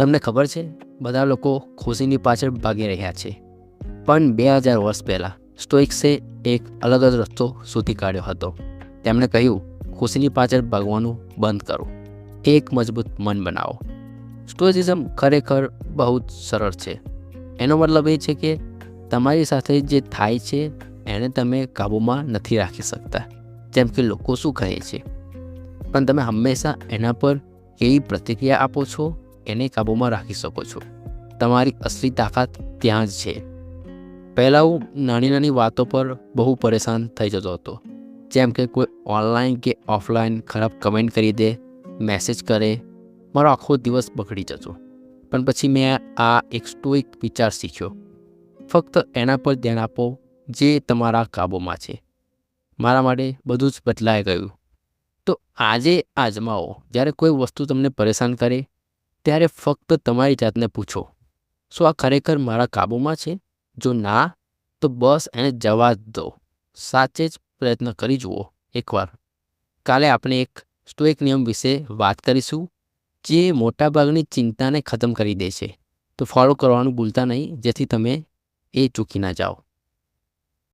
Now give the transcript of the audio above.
તમને ખબર છે, બધા લોકો ખુશીની પાછળ ભાગી રહ્યા છે. પણ બે હજાર વર્ષ પહેલાં, સ્ટોઇક્સે એક અલગ જ રસ્તો શોધી કાઢ્યો હતો. તેમણે કહ્યું, ખુશીની પાછળ ભાગવાનું બંધ કરો. એક મજબૂત મન બનાવો. સ્ટોઇસિઝમ ખરેખર બહુ જ સરળ છે. એનો મતલબ એ છે કે, તમારી સાથે જે થાય છે, એને તમે કાબૂમાં નથી રાખી શકતા. જેમ કે લોકો શું કહે છે? પણ તમે હંમેશા એના પર કેવી પ્રતિક્રિયા આપો છો? એને કાબૂમાં રાખી શકો છો. તમારી અસલી તાકાત ત્યાં જ છે. પહેલાં હું નાની નાની વાતો પર બહુ પરેશાન થઈ જતો હતો. જેમ કે કોઈ ઓનલાઈન કે ઓફલાઈન ખરાબ કમેન્ટ કરી દે, મેસેજ કરે, મારો આખો દિવસ બગડી જતો. પણ પછી મેં આ એક સ્ટોઇક વિચાર શીખ્યો. ફક્ત એના પર ધ્યાન આપો જે તમારા કાબૂમાં છે. મારા માટે બધું જ બદલાઈ ગયું. તો આજે આજમાવો. જ્યારે કોઈ વસ્તુ તમને પરેશાન કરે ત્યારે ફક્ત તમારી જાતને પૂછો, શું આ ખરેખર મારા કાબૂમાં છે? જો ના, તો બસ એને જવા દો. સાચે જ પ્રયત્ન કરી જુઓ એકવાર. કાલે આપણે એક સ્ટોઇક નિયમ વિશે વાત કરીશું, જે મોટાભાગની ચિંતાને ખતમ કરી દે છે. તો ફોલો કરવાનું ભૂલતા નહીં, જેથી તમે એ ચૂકી ના જાઓ.